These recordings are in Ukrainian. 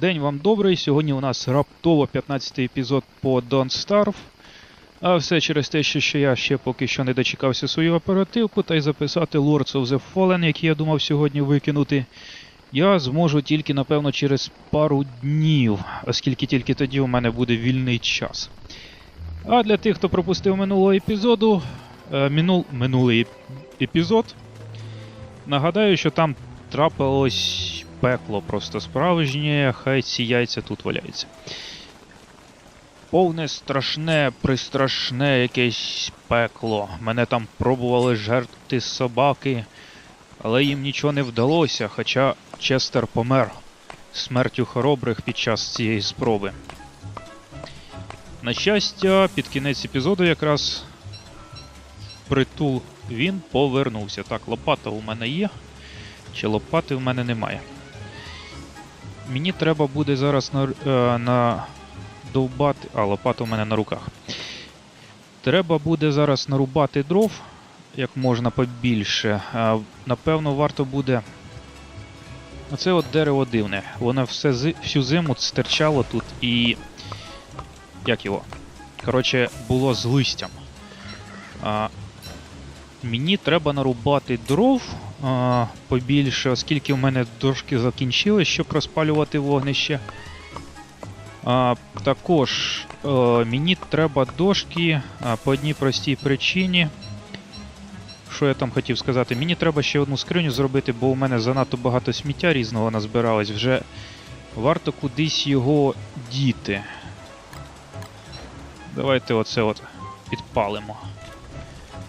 День вам добрий. Сьогодні у нас раптово 15-й епізод по Don't Starve. А все через те, що я ще поки що не дочекався свою оперативку та й записати Lords of the Fallen, який я думав сьогодні викинути. Я зможу тільки, напевно, через пару днів, оскільки тільки тоді у мене буде вільний час. А для тих, хто пропустив минулого епізоду, е, минул, минулий епізод, нагадаю, що там трапилось пекло просто справжнє, хай ці яйця тут валяються. Повне страшне, пристрашне якесь пекло. Мене там пробували жерти собаки, але їм нічого не вдалося, хоча Честер помер смертю хоробрих під час цієї спроби. На щастя, під кінець епізоду якраз притул він повернувся. Так, лопата у мене є, чи лопати в мене немає. Мені треба буде зараз на, е, на довбати. А, лопата у мене на руках. Треба буде зараз нарубати дров як можна побільше. Е, напевно, варто буде. Оце от дерево дивне. Воно все, всю зиму стирчало тут і. Як його? Коротше, було з листям. А, мені треба нарубати дров а, побільше, оскільки в мене дошки закінчили, щоб розпалювати вогнище. А, також е, мені треба дошки а, по одній простій причині. Що я там хотів сказати? Мені треба ще одну скриню зробити, бо у мене занадто багато сміття різного назбиралось. Вже варто кудись його діти. Давайте оце от підпалимо.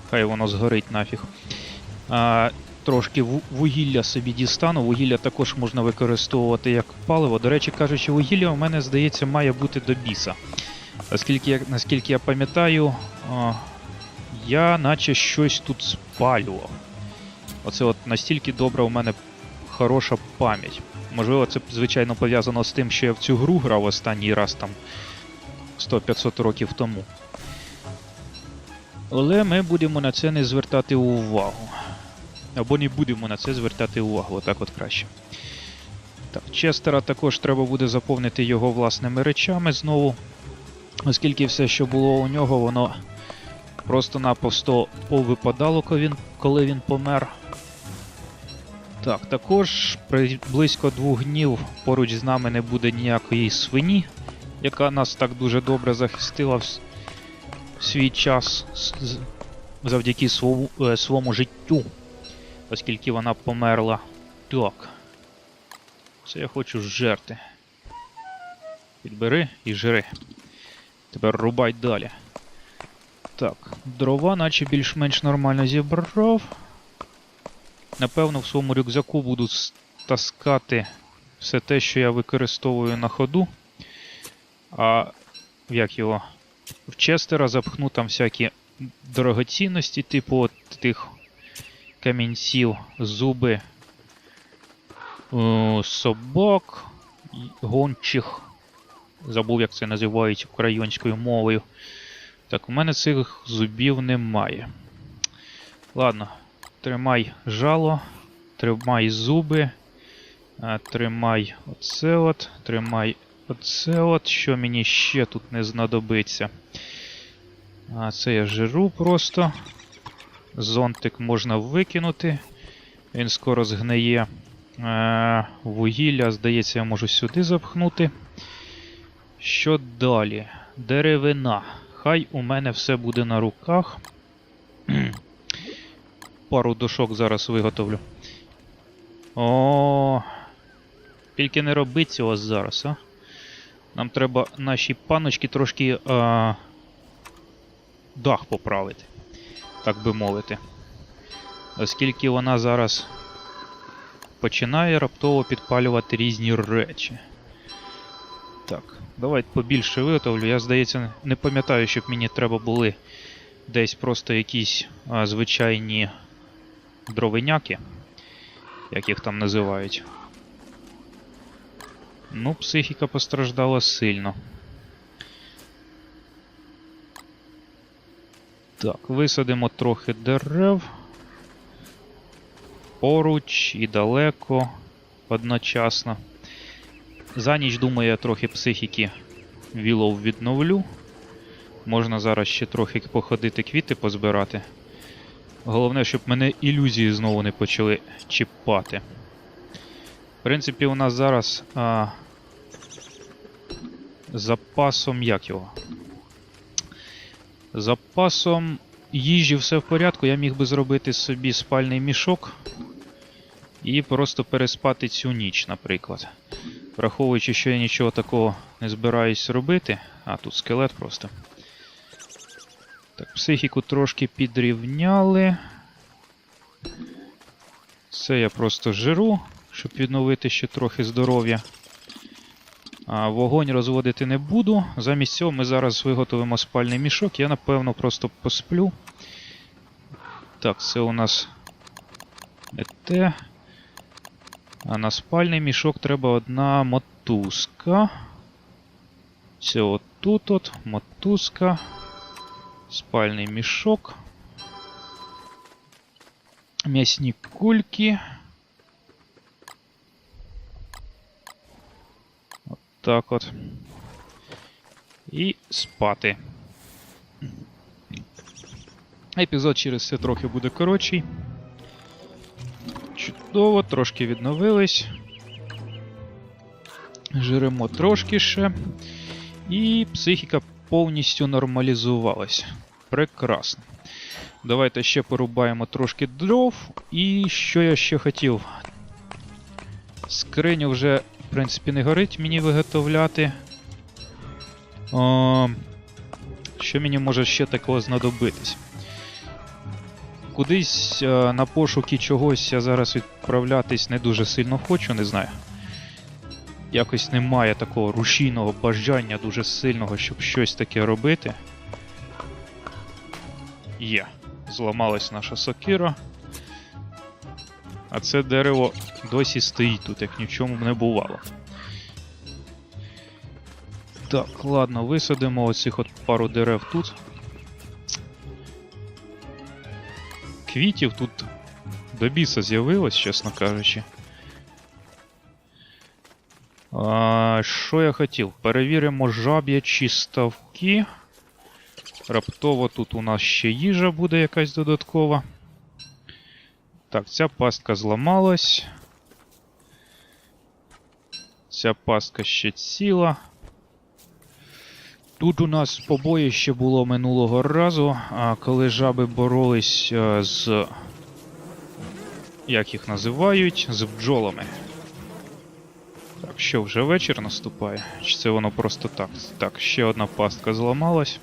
Хай воно згорить нафіг. А, трошки вугілля собі дістану. Вугілля також можна використовувати як паливо. До речі, кажучи, вугілля у мене, здається, має бути до біса. Оскільки, наскільки я пам'ятаю, я наче щось тут спалював. Оце от настільки добра у мене хороша пам'ять. Можливо, це звичайно пов'язано з тим, що я в цю гру грав останній раз там 100-500 років тому. Але ми будемо на це не звертати увагу. Або не будемо на це звертати увагу, отак от краще. Так, Честера також треба буде заповнити його власними речами знову. Оскільки все, що було у нього, воно просто-напросто повипадало, коли він, помер. Так, також при близько двох днів поруч з нами не буде ніякої свині, яка нас так дуже добре захистила в свій час завдяки е, своєму життю, оскільки вона померла. Так. Це я хочу жерти. Підбери і жри. Тепер рубай далі. Так, дрова, наче більш-менш нормально зібрав. Напевно, в своєму рюкзаку буду таскати все те, що я використовую на ходу. А як його? В Честера запхну там всякі дорогоцінності, типу от тих камінців, зуби, е, собак, гончих. Забув, як це називають українською мовою. Так, у мене цих зубів немає. Ладно, тримай жало, тримай зуби, а, тримай оце от, тримай оце от, що мені ще тут не знадобиться. А це я жиру просто. Зонтик можна викинути. Він скоро згниє. Е, вугілля, здається, я можу сюди запхнути. Що далі? Деревина. Хай у мене все буде на руках. Пару дошок зараз виготовлю. О, тільки не роби цього зараз, а. Нам треба нашій паночки трошки а, дах поправити, так би мовити. Оскільки вона зараз починає раптово підпалювати різні речі. Так, давай побільше виготовлю. Я, здається, не пам'ятаю, щоб мені треба були десь просто якісь а, звичайні дровиняки, як їх там називають. Ну, психіка постраждала сильно. Так, висадимо трохи дерев. Поруч і далеко одночасно. За ніч, думаю, я трохи психіки вілов відновлю. Можна зараз ще трохи походити квіти позбирати. Головне, щоб мене ілюзії знову не почали чіпати. В принципі, у нас зараз а, запасом як його? Запасом їжі все в порядку. Я міг би зробити собі спальний мішок і просто переспати цю ніч, наприклад. Враховуючи, що я нічого такого не збираюсь робити. А, тут скелет просто. Так, психіку трошки підрівняли. Це я просто жиру, щоб відновити ще трохи здоров'я. Вогонь розводити не буду. Замість цього ми зараз виготовимо спальний мішок. Я напевно просто посплю. Так, це у нас не те. А на спальний мішок треба одна мотузка. Це отут от, мотузка. Спальний мішок. М'ясні кульки. От так от. І спати. Епізод через це трохи буде коротший. Чудово, трошки відновились. Жиремо трошки ще. І психіка повністю нормалізувалась. Прекрасно. Давайте ще порубаємо трошки дров. І що я ще хотів? Скриню вже, в принципі, не горить мені виготовляти. О, що мені може ще такого знадобитись? Кудись е, на пошуки чогось я зараз відправлятись не дуже сильно хочу, не знаю. Якось немає такого рушійного бажання дуже сильного, щоб щось таке робити. Є. Зламалась наша сокира. А це дерево досі стоїть тут, як ні в чому не бувало. Так, ладно, висадимо оцих от пару дерев тут. Квітів тут до біса з'явилось, чесно кажучи. Що я хотів? Перевіримо жаб'ячі ставки. Раптово тут у нас ще їжа буде якась додаткова. Так, ця пастка зламалась. Ця пастка ще ціла. Тут у нас побоїще було минулого разу, коли жаби боролись з. Як їх називають? З бджолами. Так, що вже вечір наступає? Чи це воно просто так? Так, ще одна пастка зламалась.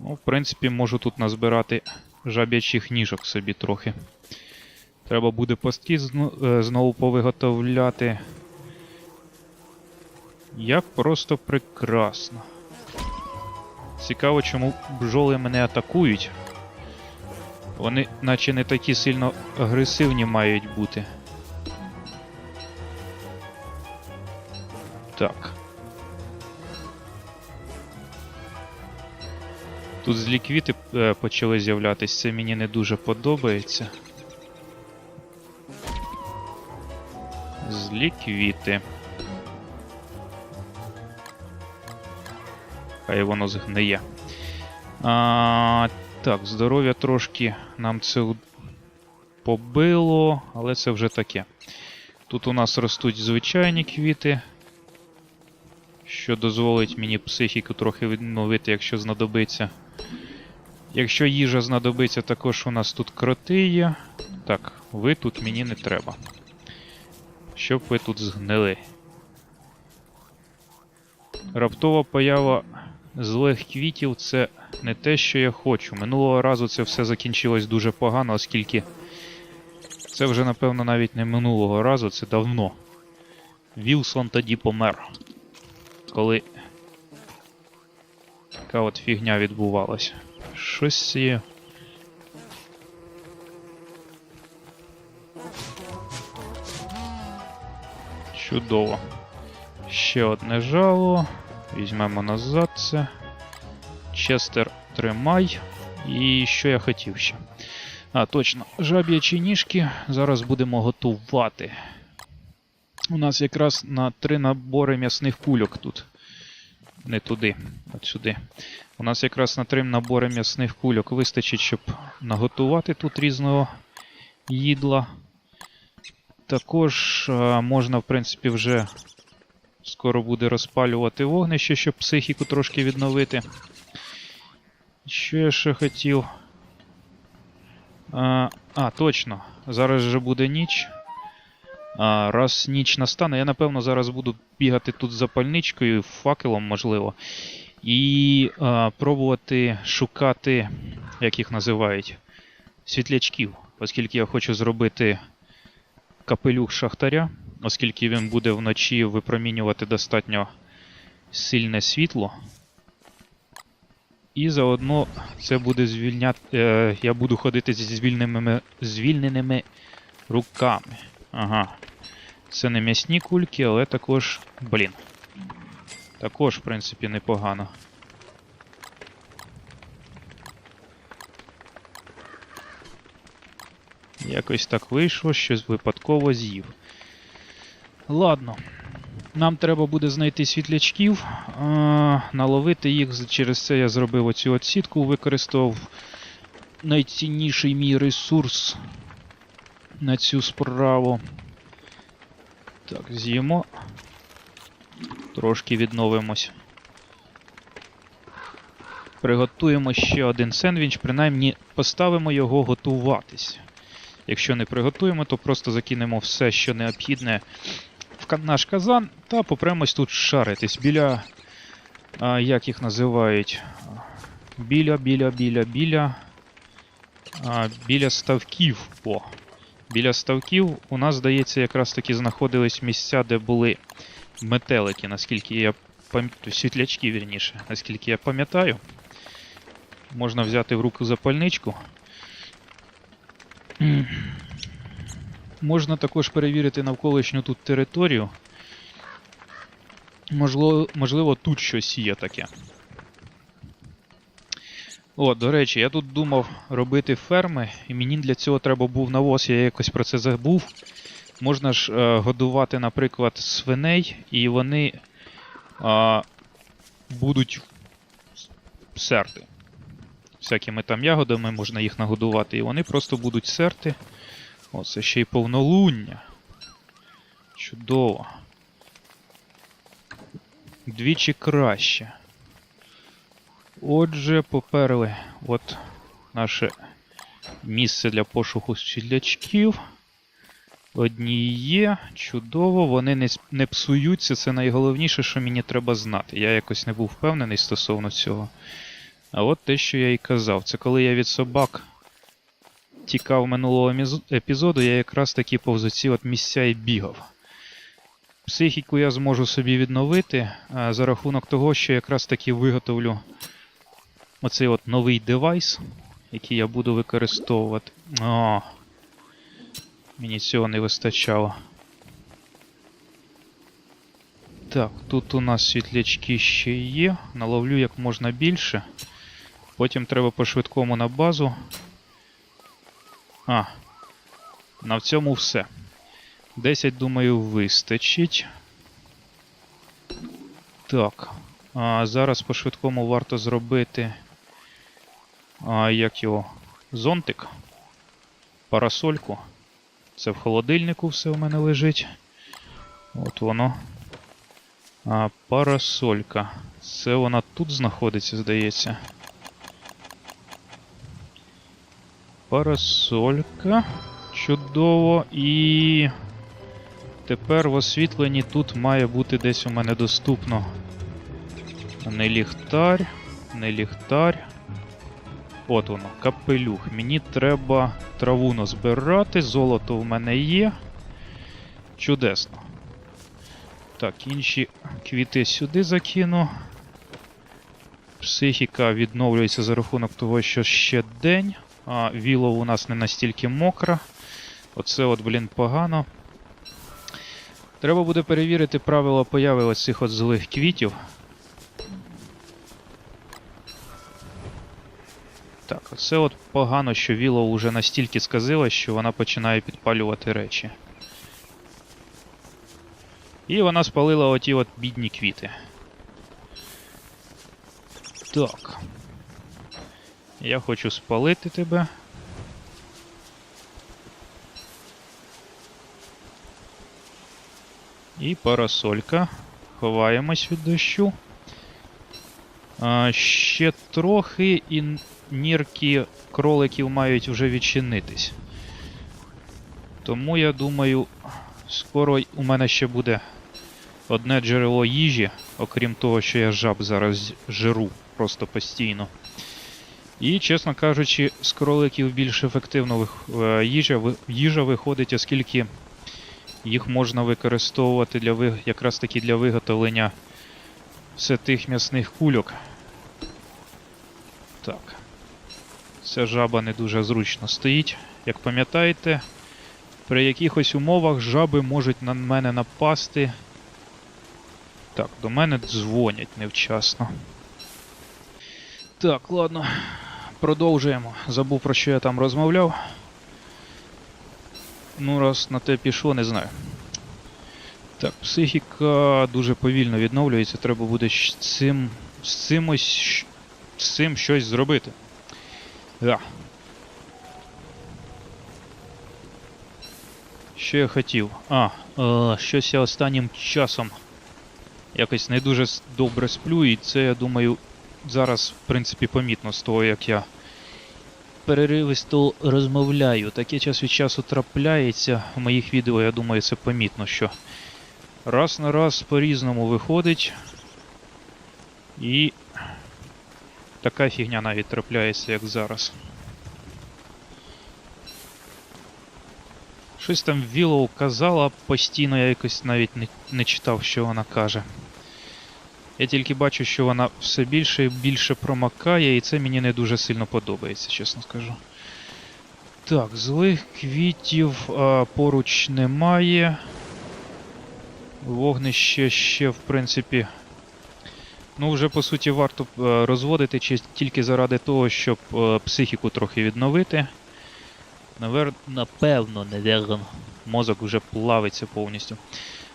Ну, в принципі, можу тут назбирати жаб'ячих ніжок собі трохи. Треба буде пастки зно- е, знову повиготовляти. Як просто прекрасно. Цікаво, чому бджоли мене атакують. Вони наче не такі сильно агресивні мають бути. Так. Тут злі квіти е, почали з'являтися, це мені не дуже подобається. Злі квіти. Хай воно згниє. А, так, здоров'я трошки нам це побило, але це вже таке. Тут у нас ростуть звичайні квіти, що дозволить мені психіку трохи відновити, якщо знадобиться. Якщо їжа знадобиться, також у нас тут кроти є. Так, ви тут мені не треба. Щоб ви тут згнили. Раптова поява злих квітів це не те, що я хочу. Минулого разу це все закінчилось дуже погано, оскільки це вже, напевно, навіть не минулого разу, це давно. Вілсон тоді помер. Коли така от фігня відбувалася. Щось є. Чудово. Ще одне жало. Візьмемо назад це. Честер тримай. І що я хотів ще? А, точно, жаб'ячі ніжки зараз будемо готувати. У нас якраз на три набори м'ясних кульок тут. Не туди, от сюди. У нас якраз на три набори м'ясних кульок вистачить, щоб наготувати тут різного їдла. Також е, можна, в принципі, вже скоро буде розпалювати вогнище, щоб психіку трошки відновити. Що я ще хотів? А, а, точно. Зараз вже буде ніч. А, раз ніч настане, я напевно зараз буду бігати тут з запальничкою, факелом, можливо. І а, пробувати шукати, як їх називають, світлячків, оскільки я хочу зробити капелюх шахтаря, оскільки він буде вночі випромінювати достатньо сильне світло. І заодно це буде звільняти. Е, я буду ходити зі звільненими, звільненими руками. Ага. Це не м'ясні кульки, але також. Блін. Також, в принципі, непогано. Якось так вийшло, щось випадково з'їв. Ладно. Нам треба буде знайти світлячків, а, наловити їх. Через це я зробив оцю от використав найцінніший мій ресурс на цю справу. Так, з'їмо. Трошки відновимось. Приготуємо ще один сендвіч, принаймні поставимо його готуватись. Якщо не приготуємо, то просто закинемо все, що необхідне в наш казан та попремось тут шаритись біля. А, як їх називають? Біля, біля, біля, біля. А, біля ставків. О. Біля ставків у нас, здається, якраз таки знаходились місця, де були метелики, наскільки я пам'ятаю. Світлячки, вірніше, наскільки я пам'ятаю. Можна взяти в руку запальничку. Можна також перевірити навколишню тут територію. Можливо, можливо, тут щось є таке. О, до речі, я тут думав робити ферми, і мені для цього треба був навоз, я якось про це забув. Можна ж е, годувати, наприклад, свиней, і вони е, будуть серти. Всякими там ягодами можна їх нагодувати, і вони просто будуть серти. О, це ще й повнолуння. Чудово. Двічі краще. Отже, поперли от наше місце для пошуку світлячків. Одні є, чудово, вони не, не псуються, це найголовніше, що мені треба знати. Я якось не був впевнений стосовно цього. А от те, що я і казав, це коли я від собак тікав минулого епізоду, я якраз таки повз оці от місця і бігав. Психіку я зможу собі відновити за рахунок того, що якраз таки виготовлю оцей от новий девайс, який я буду використовувати. О, мені цього не вистачало. Так, тут у нас світлячки ще є. Наловлю як можна більше. Потім треба по-швидкому на базу. А. На цьому все. 10, думаю, вистачить. Так. А, зараз по-швидкому варто зробити. А, як його? Зонтик. Парасольку. Це в холодильнику все в мене лежить. От воно. А, парасолька. Це вона тут знаходиться, здається. Парасолька. Чудово. І тепер в освітленні тут має бути десь у мене доступно. Не ліхтар, не ліхтар. От воно, капелюх. Мені треба траву назбирати, золото в мене є. Чудесно. Так, інші квіти сюди закину. Психіка відновлюється за рахунок того, що ще день. А, Віло у нас не настільки мокра. Оце от, блін, погано. Треба буде перевірити правила появи оцих от злих квітів. Так, оце от погано, що Віло вже настільки сказила, що вона починає підпалювати речі. І вона спалила оті от бідні квіти. Так. Я хочу спалити тебе. І парасолька. Ховаємось від дощу. А, ще трохи і нірки кроликів мають вже відчинитись. Тому я думаю, скоро у мене ще буде одне джерело їжі, окрім того, що я жаб зараз жиру просто постійно. І, чесно кажучи, з кроликів більш ефективно е, їжа, їжа виходить, оскільки їх можна використовувати для якраз таки для виготовлення все тих м'ясних кульок. Так. Ця жаба не дуже зручно стоїть. Як пам'ятаєте, при якихось умовах жаби можуть на мене напасти. Так, до мене дзвонять невчасно. Так, ладно. Продовжуємо. Забув про що я там розмовляв. Ну, раз на те пішло, не знаю. Так, психіка дуже повільно відновлюється, треба буде з цим. з цим з цим щось зробити. Да. Що я хотів? А, е, щось я останнім часом якось не дуже добре сплю, і це, я думаю, зараз, в принципі, помітно з того, як я переривисто розмовляю. Таке час від часу трапляється в моїх відео, я думаю, це помітно, що раз на раз по-різному виходить. І така фігня навіть трапляється, як зараз. Щось там Вілоу казала, постійно я якось навіть не, не читав, що вона каже. Я тільки бачу, що вона все більше і більше промакає, і це мені не дуже сильно подобається, чесно скажу. Так, злих квітів а, поруч немає. Вогнище ще, в принципі. Ну, вже по суті варто е, розводити чи тільки заради того, щоб е, психіку трохи відновити. Навер... Напевно, невірно. Мозок вже плавиться повністю.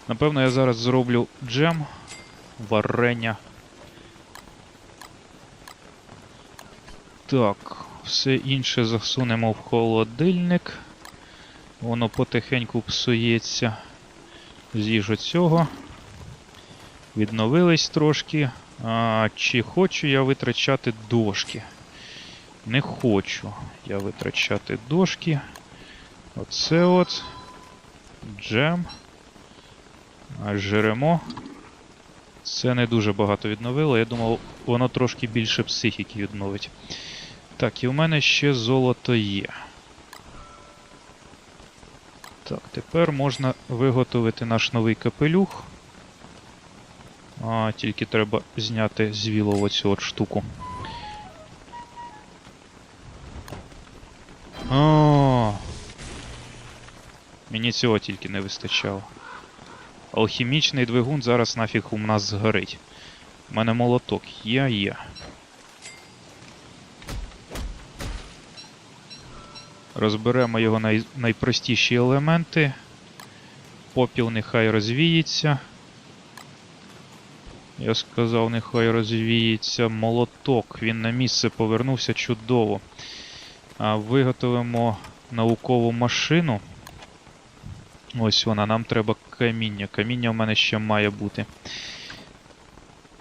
Напевно, я зараз зроблю джем, варення. Так, все інше засунемо в холодильник. Воно потихеньку псується. З'їжу цього. Відновились трошки. А, чи хочу я витрачати дошки? Не хочу я витрачати дошки. Оце от. Джем. Жеремо. Це не дуже багато відновило. Я думав, воно трошки більше психіки відновить. Так, і у мене ще золото є. Так, тепер можна виготовити наш новий капелюх. А, тільки треба зняти з вілов оцю от штуку. О, мені цього тільки не вистачало. Алхімічний двигун зараз нафіг у нас згорить. У мене молоток є, є. Розберемо його най... найпростіші елементи. Попіл нехай розвіється. Я сказав, нехай розвіється молоток. Він на місце повернувся чудово. А, Виготовимо наукову машину. Ось вона, нам треба каміння. Каміння в мене ще має бути.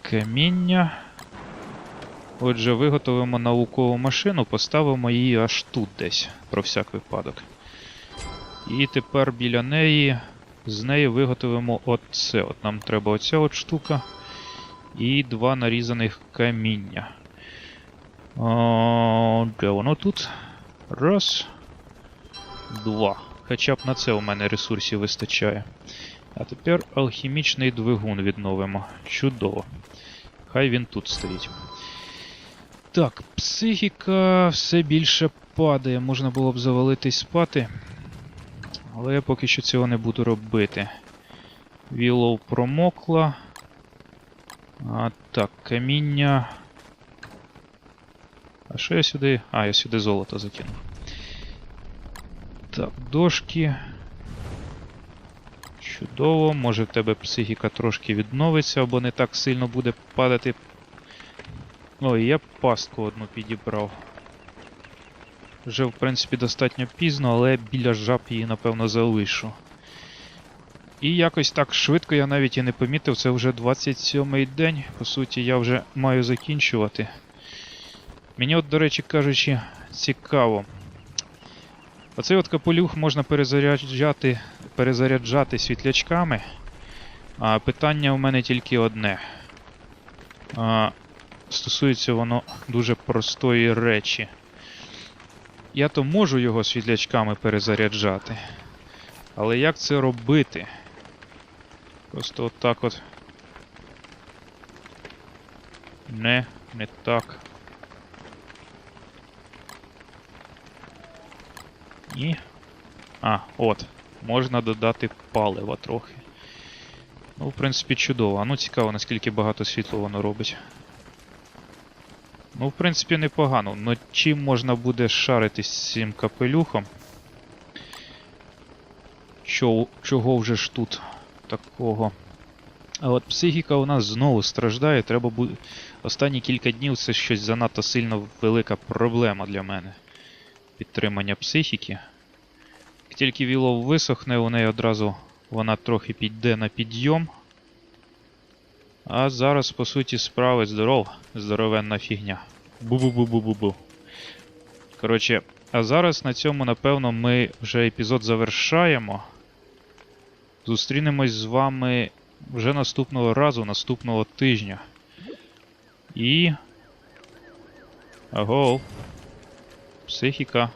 Каміння. Отже, виготовимо наукову машину, поставимо її аж тут десь, про всяк випадок. І тепер біля неї, з неї виготовимо оце. От нам треба оця от штука. І два нарізаних каміння. О, де воно тут? Раз. Два. Хоча б на це у мене ресурсів вистачає. А тепер алхімічний двигун відновимо. Чудово. Хай він тут стоїть. Так, психіка все більше падає. Можна було б завалитись спати. Але я поки що цього не буду робити. Вілоу промокла. А, так, каміння. А що я сюди. А, я сюди золото закинув. Так, дошки. Чудово, може в тебе психіка трошки відновиться, або не так сильно буде падати. Ой, я пастку одну підібрав. Вже, в принципі, достатньо пізно, але біля жаб її, напевно, залишу. І якось так швидко я навіть і не помітив, це вже 27-й день. По суті, я вже маю закінчувати. Мені, от, до речі кажучи, цікаво. Оцей от капелюх можна перезаряджати, перезаряджати світлячками. А питання у мене тільки одне. А, стосується воно дуже простої речі. Я то можу його світлячками перезаряджати. Але як це робити? Просто отак от. Не, не так. Ні. А, от. Можна додати палива трохи. Ну, в принципі, чудово. А ну цікаво, наскільки багато світла воно робить. Ну, в принципі, непогано. Но чим можна буде шаритись з цим капелюхом? Чо, чого вже ж тут такого? А от психіка у нас знову страждає. Треба буде. Останні кілька днів це щось занадто сильно велика проблема для мене. Підтримання психіки. Як тільки вілов висохне, у неї одразу вона трохи піде на підйом. А зараз, по суті, справи здоров, здоровенна фігня. Бу-бу-бу-бу-бу-бу. Коротше, а зараз на цьому, напевно, ми вже епізод завершаємо. Зустрінемось з вами вже наступного разу, наступного тижня. І. Аго. Психіка.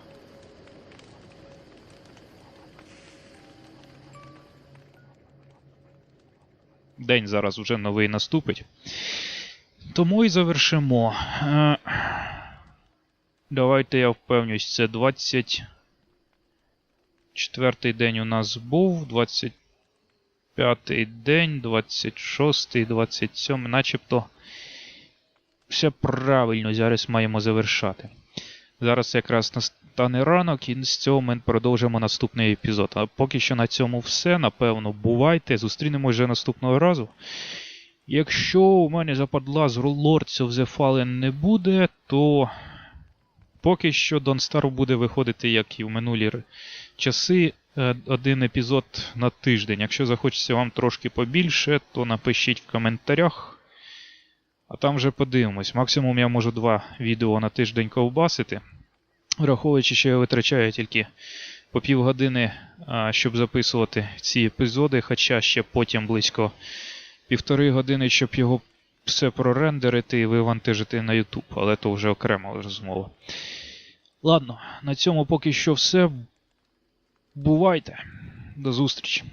День зараз вже новий наступить. Тому і завершимо. Е, Давайте я впевнюсь, це 24 день у нас був, 25 день, 26, 27, начебто все правильно зараз маємо завершати. Зараз якраз настане ранок, і з цього ми продовжимо наступний епізод. А поки що на цьому все. Напевно, бувайте. Зустрінемось вже наступного разу. Якщо у мене западла з Lords of the Fallen не буде, то поки що Star буде виходити, як і в минулі часи, один епізод на тиждень. Якщо захочеться вам трошки побільше, то напишіть в коментарях. А там вже подивимось. Максимум я можу два відео на тиждень ковбасити. Враховуючи, що я витрачаю тільки по півгодини, щоб записувати ці епізоди, хоча ще потім близько півтори години, щоб його все прорендерити і вивантажити на YouTube, але то вже окрема розмова. Ладно, на цьому поки що все. Бувайте. До зустрічі.